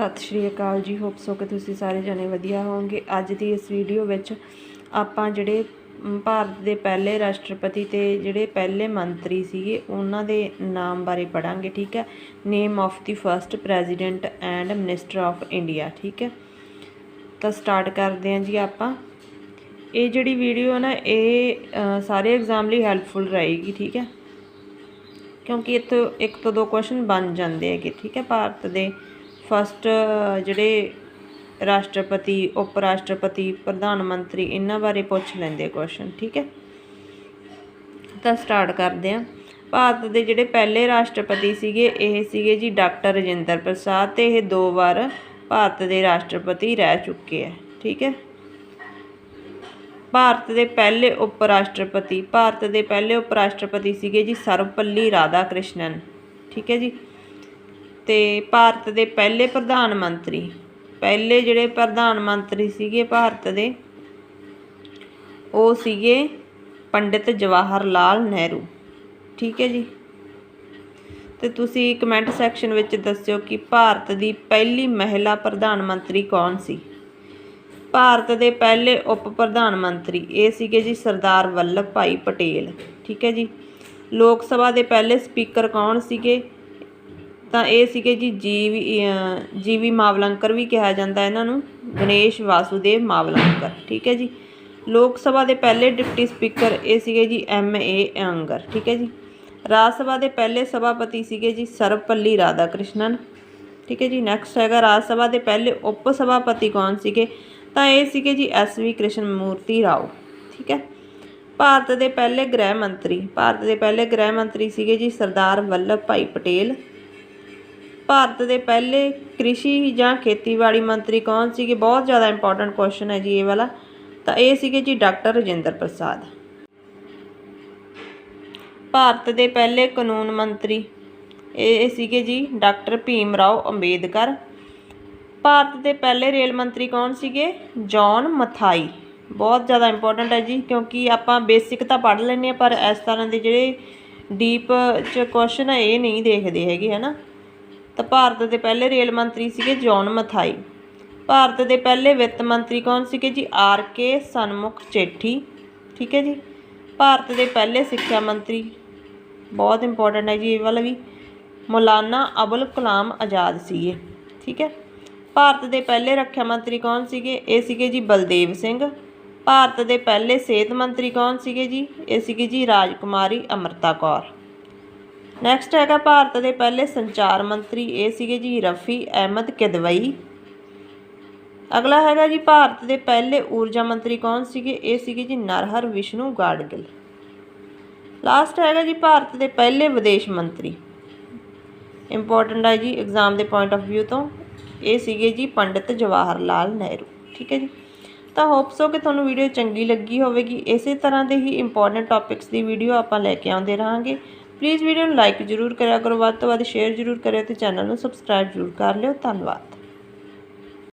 ਸਤਿ ਸ਼੍ਰੀ ਅਕਾਲ ਜੀ। Hope so ਕਿ ਤੁਸੀਂ ਸਾਰੇ ਜਣੇ ਵਧੀਆ ਹੋਵੋਗੇ। ਅੱਜ ਦੀ ਇਸ ਵੀਡੀਓ ਵਿੱਚ ਆਪਾਂ ਜਿਹੜੇ ਭਾਰਤ ਦੇ ਪਹਿਲੇ ਰਾਸ਼ਟਰਪਤੀ ਤੇ ਜਿਹੜੇ ਪਹਿਲੇ ਮੰਤਰੀ ਸੀਗੇ, ਉਹਨਾਂ ਦੇ ਨਾਮ ਬਾਰੇ ਪੜਾਂਗੇ ਠੀਕ ਹੈ? Name of the first president and minister of India ਠੀਕ ਹੈ? ਤਾਂ ਸਟਾਰਟ ਕਰਦੇ ਹਾਂ ਜੀ ਆਪਾਂ। ਇਹ ਜਿਹੜੀ ਵੀਡੀਓ ਹੈ ਨਾ, ਇਹ ਸਾਰੇ ਐਗਜ਼ਾਮ ਲਈ ਹੈਲਪਫੁਲ ਰਹੇਗੀ, ਠੀਕ ਹੈ? ਕਿਉਂਕਿ ਇੱਥੋਂ ਇੱਕ ਤੋਂ ਦੋ ਕੁਐਸਚਨ ਬਣ ਜਾਂਦੇ ਹੈਗੇ, ਠੀਕ ਹੈ? ਭਾਰਤ ਦੇ ਫਸਟ ਜਿਹੜੇ ਰਾਸ਼ਟਰਪਤੀ ਉਪ ਰਾਸ਼ਟਰਪਤੀ ਪ੍ਰਧਾਨ ਮੰਤਰੀ, ਇਹਨਾਂ ਬਾਰੇ ਪੁੱਛ ਲੈਂਦੇ ਕੁਐਸਚਨ ਠੀਕ ਹੈ? ਤਾਂ ਸਟਾਰਟ ਕਰਦੇ ਹਾਂ। ਭਾਰਤ ਦੇ ਜਿਹੜੇ ਪਹਿਲੇ ਰਾਸ਼ਟਰਪਤੀ ਸੀਗੇ, ਇਹ ਸੀਗੇ ਜੀ ਡਾਕਟਰ ਰਜਿੰਦਰ ਪ੍ਰਸਾਦ ਤੇ ਇਹ ਦੋ ਵਾਰ ਭਾਰਤ ਦੇ ਰਾਸ਼ਟਰਪਤੀ ਰਹਿ ਚੁੱਕੇ ਹੈ ਠੀਕ ਹੈ? ਭਾਰਤ ਦੇ ਪਹਿਲੇ ਉਪ ਰਾਸ਼ਟਰਪਤੀ ਭਾਰਤ ਦੇ ਪਹਿਲੇ ਉਪ ਰਾਸ਼ਟਰਪਤੀ ਸੀਗੇ ਜੀ ਸਰਵਪੱਲੀ ਰਾਧਾ ਕ੍ਰਿਸ਼ਨਨ ਠੀਕ ਹੈ ਜੀ? ਤੇ ਭਾਰਤ ਦੇ ਪਹਿਲੇ ਪ੍ਰਧਾਨ ਮੰਤਰੀ, ਪਹਿਲੇ ਜਿਹੜੇ ਪ੍ਰਧਾਨ ਮੰਤਰੀ ਸੀਗੇ ਭਾਰਤ ਦੇ, ਉਹ ਸੀਗੇ ਪੰਡਿਤ ਜਵਾਹਰ ਲਾਲ ਨਹਿਰੂ। ਠੀਕ ਹੈ ਜੀ? ਤੇ ਤੁਸੀਂ ਕਮੈਂਟ ਸੈਕਸ਼ਨ ਵਿੱਚ ਦੱਸਿਓ ਕਿ ਭਾਰਤ ਦੀ ਪਹਿਲੀ ਮਹਿਲਾ ਪ੍ਰਧਾਨ ਮੰਤਰੀ ਕੌਣ ਸੀ? ਭਾਰਤ ਦੇ ਪਹਿਲੇ ਉਪ ਪ੍ਰਧਾਨ ਮੰਤਰੀ ਇਹ ਸੀਗੇ ਜੀ ਸਰਦਾਰ ਵੱਲਭ ਭਾਈ ਪਟੇਲ। ਠੀਕ ਹੈ ਜੀ? ਲੋਕ ਸਭਾ ਦੇ ਪਹਿਲੇ ਸਪੀਕਰ ਕੌਣ ਸੀਗੇ? ਤਾਂ ਇਹ ਸੀਗੇ ਜੀ ਜੀਵੀ, ਅਹ, ਜੀਵੀ ਮਾਵਲੰਕਰ ਵੀ ਕਿਹਾ ਜਾਂਦਾ ਇਹਨਾਂ ਨੂੰ, ਗਣੇਸ਼ ਵਾਸੂਦੇਵ ਮਾਵਲੰਕਰ, ਠੀਕ ਹੈ ਜੀ। ਲੋਕ ਸਭਾ ਦੇ ਪਹਿਲੇ ਡਿਪਟੀ ਸਪੀਕਰ ਇਹ ਸੀਗੇ ਜੀ ਐਮ ਏ ਅੰਗਰ, ਠੀਕ ਹੈ ਜੀ। ਰਾਜ ਸਭਾ ਦੇ ਪਹਿਲੇ ਸਭਾਪਤੀ ਸੀਗੇ ਜੀ ਸਰਵਪੱਲੀ ਰਾਧਾ ਕ੍ਰਿਸ਼ਨਨ ਠੀਕ ਹੈ ਜੀ। ਨੈਕਸਟ ਹੈਗਾ ਰਾਜ ਸਭਾ ਦੇ ਪਹਿਲੇ ਉਪ ਸਭਾਪਤੀ ਕੌਣ ਸੀਗੇ? ਤਾਂ ਇਹ ਸੀਗੇ ਜੀ ਐਸ ਵੀ ਕ੍ਰਿਸ਼ਨ ਮੂਰਤੀ ਰਾਓ, ਠੀਕ ਹੈ। ਭਾਰਤ ਦੇ ਪਹਿਲੇ ਗ੍ਰਹਿ ਮੰਤਰੀ, ਭਾਰਤ ਦੇ ਪਹਿਲੇ ਗ੍ਰਹਿ ਮੰਤਰੀ ਸੀਗੇ ਜੀ ਸਰਦਾਰ ਵੱਲਭ ਭਾਈ ਪਟੇਲ ਭਾਰਤ ਦੇ ਪਹਿਲੇ ਕ੍ਰਿਸ਼ੀ ਜਾਂ ਖੇਤੀਬਾੜੀ ਮੰਤਰੀ ਕੌਣ ਸੀਗੇ? ਬਹੁਤ ਜ਼ਿਆਦਾ ਇੰਪੋਰਟੈਂਟ ਕੁਐਸਚਨ ਹੈ ਜੀ ਇਹ ਵਾਲਾ। ਤਾਂ ਇਹ ਸੀਗੇ ਜੀ ਡਾਕਟਰ ਰਜਿੰਦਰ ਪ੍ਰਸਾਦ। ਭਾਰਤ ਦੇ ਪਹਿਲੇ ਕਾਨੂੰਨ ਮੰਤਰੀ ਇਹ ਸੀਗੇ ਜੀ ਡਾਕਟਰ ਭੀਮ ਰਾਓ ਅੰਬੇਦਕਰ। ਭਾਰਤ ਦੇ ਪਹਿਲੇ ਰੇਲ ਮੰਤਰੀ ਕੌਣ ਸੀਗੇ? ਜੌਨ ਮਥਾਈ ਬਹੁਤ ਜ਼ਿਆਦਾ ਇੰਪੋਰਟੈਂਟ ਹੈ ਜੀ, ਕਿਉਂਕਿ ਆਪਾਂ ਬੇਸਿਕ ਤਾਂ ਪੜ੍ਹ ਲੈਂਦੇ ਹਾਂ, ਪਰ ਇਸ ਤਰ੍ਹਾਂ ਦੇ ਜਿਹੜੇ ਡੀਪ ਚ ਕੁਐਸਚਨ ਹੈ, ਇਹ ਨਹੀਂ ਦੇਖਦੇ ਹੈਗੇ ਹਨਾ ਤਾਂ ਭਾਰਤ ਦੇ ਪਹਿਲੇ ਰੇਲ ਮੰਤਰੀ ਸੀਗੇ ਜੌਨ ਮਥਾਈ। ਭਾਰਤ ਦੇ ਪਹਿਲੇ ਵਿੱਤ ਮੰਤਰੀ ਕੌਣ ਸੀਗੇ ਜੀ? ਆਰ ਕੇ ਸਨਮੁਖ ਚੇਠੀ, ਠੀਕ ਹੈ ਜੀ? ਭਾਰਤ ਦੇ ਪਹਿਲੇ ਸਿੱਖਿਆ ਮੰਤਰੀ ਬਹੁਤ ਇੰਪੋਰਟੈਂਟ ਹੈ ਜੀ ਇਹ ਵਾਲਾ ਵੀ। ਮੌਲਾਨਾ ਅਬੁਲ ਕਲਾਮ ਆਜ਼ਾਦ ਸੀਗੇ, ਠੀਕ ਹੈ? ਭਾਰਤ ਦੇ ਪਹਿਲੇ ਰੱਖਿਆ ਮੰਤਰੀ ਕੌਣ ਸੀਗੇ? ਇਹ ਸੀਗੇ ਜੀ ਬਲਦੇਵ ਸਿੰਘ। ਭਾਰਤ ਦੇ ਪਹਿਲੇ ਸਿਹਤ ਮੰਤਰੀ ਕੌਣ ਸੀਗੇ ਜੀ? ਇਹ ਸੀਗੇ ਜੀ ਰਾਜਕੁਮਾਰੀ ਅਮਰਤਾ ਕੌਰ। ਨੈਕਸਟ ਹੈਗਾ ਭਾਰਤ ਦੇ ਪਹਿਲੇ ਸੰਚਾਰ ਮੰਤਰੀ, ਇਹ ਸੀਗੇ ਜੀ ਰਫੀ ਅਹਿਮਦ ਕਿਦਵਈ। ਅਗਲਾ ਹੈਗਾ ਜੀ ਭਾਰਤ ਦੇ ਪਹਿਲੇ ਊਰਜਾ ਮੰਤਰੀ ਕੌਣ ਸੀਗੇ? ਇਹ ਸੀਗੇ ਜੀ ਨਰਹਰ ਵਿਸ਼ਨੂੰ ਗਾਡਗਿਲ। ਲਾਸਟ ਹੈਗਾ ਜੀ ਭਾਰਤ ਦੇ ਪਹਿਲੇ ਵਿਦੇਸ਼ ਮੰਤਰੀ। ਇੰਪੋਰਟੈਂਟ ਹੈ ਜੀ ਐਗਜ਼ਾਮ ਦੇ ਪੁਆਇੰਟ ਆਫ View ਤੋਂ। ਇਹ ਸੀਗੇ ਜੀ ਪੰਡਿਤ ਜਵਾਹਰ ਲਾਲ ਨਹਿਰੂ। ਠੀਕ ਹੈ ਜੀ? ਤਾਂ ਹੋਪ ਸੋ ਕਿ ਤੁਹਾਨੂੰ ਵੀਡੀਓ ਚੰਗੀ ਲੱਗੀ ਹੋਵੇਗੀ। ਇਸੇ ਤਰ੍ਹਾਂ ਦੇ ਹੀ ਇੰਪੋਰਟੈਂਟ ਟੌਪਿਕਸ ਦੀ ਵੀਡੀਓ ਆਪਾਂ ਲੈ ਕੇ ਆਉਂਦੇ ਰਹਾਂਗੇ। ਪਲੀਜ਼ ਵੀਡੀਓ ਨੂੰ ਲਾਈਕ ਜ਼ਰੂਰ ਕਰਿਆ ਕਰੋ, ਵੱਧ ਤੋਂ ਵੱਧ ਸ਼ੇਅਰ ਜ਼ਰੂਰ ਕਰਿਓ ਤੇ ਚੈਨਲ ਨੂੰ ਸਬਸਕ੍ਰਾਈਬ ਜ਼ਰੂਰ ਕਰ ਲਿਓ, ਧੰਨਵਾਦ।